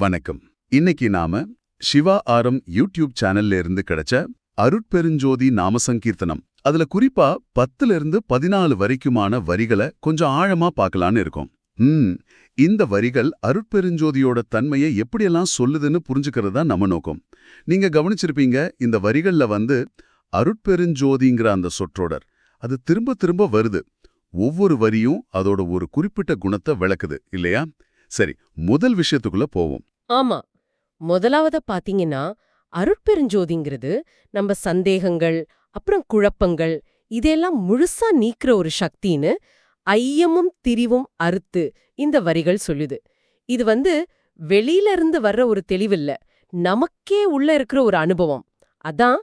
வணக்கம். இன்னைக்கு நாம சிவா ஆரம் யூடியூப் சேனல்ல இருந்து கிடைச்ச அருட்பெருஞ்சோதி நாம சங்கீர்த்தனம் அதுல குறிப்பா பத்துல இருந்து பதினாலு வரைக்குமான வரிகளை கொஞ்சம் ஆழமா பார்க்கலான்னு இருக்கோம். ம் இந்த வரிகள் அருட்பெருஞ்சோதியோட தன்மையை எப்படியெல்லாம் சொல்லுதுன்னு புரிஞ்சுக்கிறது தான் நம்ம நோக்கம். நீங்க கவனிச்சிருப்பீங்க இந்த வரிகள்ல வந்து அருட்பெருஞ்சோதிங்கிற அந்த சொற்றொடர் அது திரும்ப திரும்ப வருது. ஒவ்வொரு வரியும் அதோட ஒரு குறிப்பிட்ட குணத்தை விளக்குது இல்லையா? சரி முதல் விஷயத்துக்குள்ள போவோம். ஆமா. முதலாவத பாத்தீங்கன்னா அருட்பெருஞ்சோதிங்கிறது நம்ம சந்தேகங்கள் அப்புறம் குழப்பங்கள் இதெல்லாம் முழுசா நீக்கிற ஒரு சக்தின்னு ஐயமும் திரிவும் அறுத்து இந்த வரிகள் சொல்லுது. இது வந்து வெளியில இருந்து வர்ற ஒரு தெளிவில்ல நமக்கே உள்ள இருக்கிற ஒரு அனுபவம். அதான்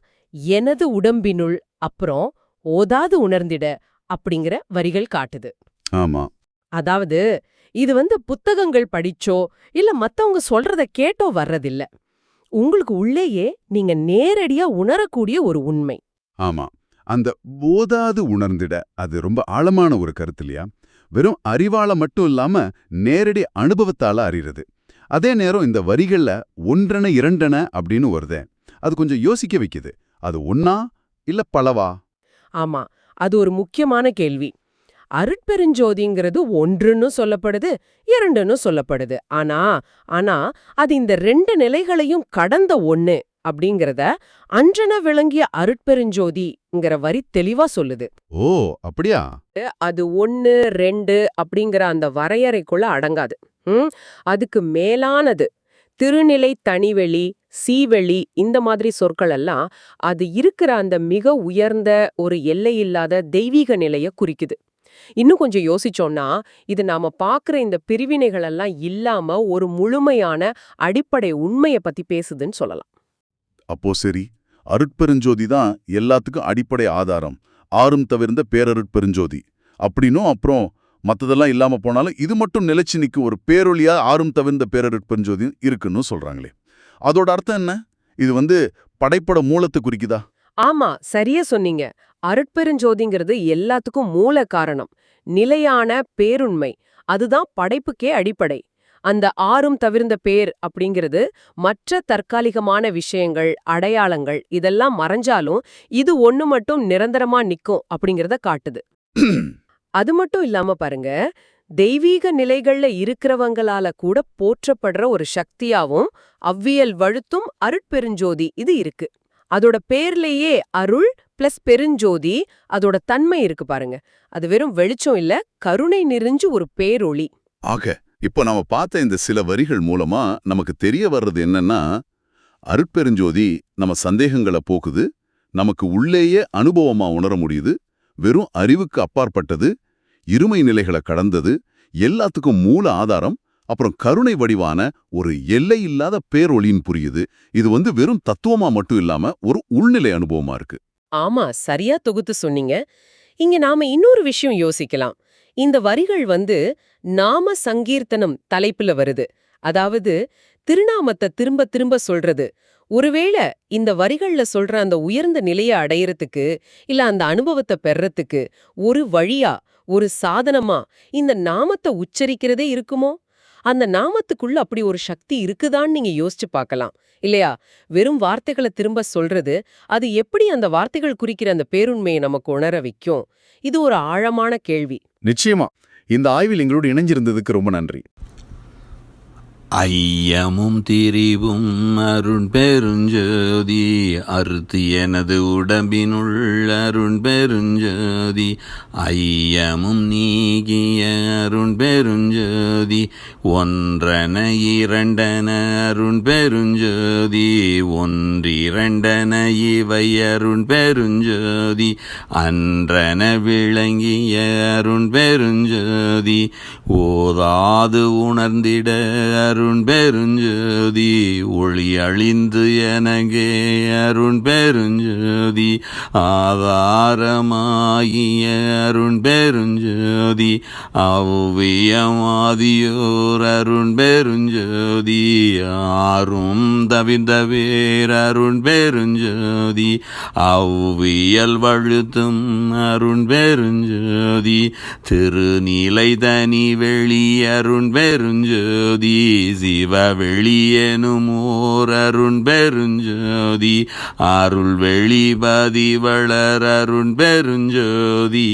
எனது உடம்பினுள் அப்புறம் ஓதாது உணர்ந்திட அப்படிங்கிற வரிகள் காட்டுது. ஆமா. அதாவது இது வந்து புத்தகங்கள் படிச்சோ இல்ல மத்தவங்க சொல்றத கேட்டோ வர்றதில்ல. உங்களுக்கு உள்ளேயே நீங்க நேரடியா உணரக்கூடிய ஒரு உண்மை. ஆமா. அந்த போதாது உணர்ந்திட அது ரொம்ப ஆழமான ஒரு கருத்து இல்லையா? வெறும் அறிவால மட்டும் இல்லாம நேரடி அனுபவத்தால அறிறது. அதே நேரம் இந்த வரிகள்ல ஒன்றென இரண்டென அப்படின்னு வருதே. அது கொஞ்சம் யோசிக்க வைக்குது. அது ஒன்னா இல்ல பலவா? ஆமா. அது ஒரு முக்கியமான கேள்வி. அருட்பெருஞ்சோதிங்கிறது ஒன்றுன்னு சொல்லப்படுது இரண்டுன்னு சொல்லப்படுது. ஆனா ஆனா அது இந்த ரெண்டு நிலைகளையும் கடந்த ஒண்ணு அப்படிங்கறத அன்றன விளங்கிய அருட்பெருஞ்சோதிங்கிற வரி தெளிவா சொல்லுது. ஓ அப்படியா? அது ஒன்னு ரெண்டு அப்படிங்கிற அந்த வரையறைக்குள்ள அடங்காது. ம் அதுக்கு மேலானது திருநிலை தனிவெளி சீவெளி இந்த மாதிரி சொற்கள் எல்லாம் அது இருக்கிற அந்த மிக உயர்ந்த ஒரு எல்லையில்லாத தெய்வீக நிலைய குறிக்குது. இன்னும் கொஞ்சம் யோசிச்சோம்னா இது நாம பாக்குற இந்த பிரிவினைகள் எல்லாம் இல்லாம ஒரு முழுமையான அடிப்படை உண்மைய பத்தி பேசுதுன்னு சொல்லலாம். அப்போ சரி. அருட்பெருஞ்சோதி தான் எல்லாத்துக்கும் அடிப்படை ஆதாரம். ஆறும் தவிர்ந்த பேரருட்பெருஞ்சோதி. அப்படின்னும் அப்புறம் மத்ததெல்லாம் இல்லாம போனாலும் இது மட்டும் நிலைச்சு நிற்கும் ஒரு பேரொழியா ஆறும் தவிர்ந்த பேரருட்பெருஞ்சோதி இருக்குன்னு சொல்றாங்களே. அதோட அர்த்தம் என்ன? இது வந்து படைப்பட மூலத்தை குறிக்குதா? ஆமா சரியா சொன்னீங்க. அருட்பெருஞ்சோதிங்கிறது எல்லாத்துக்கும் மூல காரணம். நிலையான பேருண்மை. அதுதான் படைப்புக்கே அடிப்படை. அந்த ஆறும் தவிர்ந்த பேர் அப்படிங்கிறது மற்ற தற்காலிகமான விஷயங்கள் அடையாளங்கள் இதெல்லாம் மறைஞ்சாலும் இது ஒன்று மட்டும் நிரந்தரமா நிக்கும் அப்படிங்கறத காட்டுது. அது மட்டும் இல்லாம பாருங்க தெய்வீக நிலைகள்ல இருக்கிறவங்களால கூட போற்றப்படுற ஒரு சக்தியாவும் அவ்வியல் வழுத்தும் அருட்பெருஞ்சோதி இது இருக்கு. அதோட பேர்லயே அருள் பிளஸ் பெருஞ்சோதி அதோட தன்மை இருக்கு பாருங்க. அது வெறும் வெளிச்சம் இல்ல கருணை நிறைஞ்சு ஒரு பேரொளி. ஆக இப்போ நாம பார்த்த இந்த சில வரிகள் மூலமா நமக்கு தெரிய வர்றது என்னன்னா அருட்பெருஞ்சோதி நம்ம சந்தேகங்களை போக்குது நமக்கு உள்ளேயே அனுபவமா உணர முடியுது வெறும் அறிவுக்கு அப்பாற்பட்டது இருமை நிலைகளை கடந்தது எல்லாத்துக்கும் மூல ஆதாரம் அப்புறம் கருணை வடிவான ஒரு எல்லை இல்லாத பேரொளின்னு புரியுது. இது வந்து வெறும் தத்துவமா மட்டும் இல்லாம ஒரு உள்நிலை அனுபவமா இருக்கு. ஆமா சரியா தொகுத்து சொன்னீங்க. இங்க நாம இன்னொரு விஷயம் யோசிக்கலாம். இந்த வரிகள் வந்து நாம சங்கீர்த்தனம் தலைப்புல வருது. அதாவது திருநாமத்தை திரும்ப திரும்ப சொல்றது. ஒருவேளை இந்த வரிகள்ல சொல்ற அந்த உயர்ந்த நிலைய அடையறதுக்கு இல்ல அந்த அனுபவத்தை பெறறதுக்கு ஒரு வழியா ஒரு சாதனமா இந்த நாமத்தை உச்சரிக்கிறதே இருக்குமோ? அந்த நாமத்துக்குள்ள அப்படி ஒரு சக்தி இருக்குதான்னு நீங்க யோசிச்சு பார்க்கலாம். இல்லையா? வெறும் வார்த்தைகளை திரும்ப சொல்றது அது எப்படி அந்த வார்த்தைகள் குறிக்கிற அந்த பேருண்மையை நமக்கு உணர வைக்கும்? இது ஒரு ஆழமான கேள்வி. நிச்சயமா. இந்த ஆய்வில் எங்களோடு இணைஞ்சிருந்ததுக்கு ரொம்ப நன்றி. ஐயமும் திரிவும் அருண் பெருஞ்சோதி அறுத்து எனது உடம்பினுள் அருண் பெருஞ்சோதி. ஐயமும் நீகிய அருண் பெருஞ்சோதி ஒன்றன இரண்டன அருண் பெருஞ்சோதி ஒன்றிரண்டன இவை அருண் பெருஞ்சோதி. அன்றன விளங்கிய அருண் பெருஞ்சோதி ஓதாது உணர்ந்திட அருண் பெருஞ்சோதி ஒளி அழிந்து எனகே. அருண் பெருஞ்சோதி ஆதாரமாகிய அருண் பெருஞ்சோதி அவ்வியமாதியோர் அருண் பெருஞ்சோதி ஆறும் தவிர்ந்தவேர் அருண் பெருஞ்சோதி அவ்வியல் வழுத்தும் அருண் பெருஞ்சோதி திருநிலை தனி வெளி அருண் பெருஞ்சோதி சிவ வெளியெனும் ஓர் அருண் பெருஞ்சோதி. அருள் வெளிபதி வளர் அருண் பெருஞ்சோதி.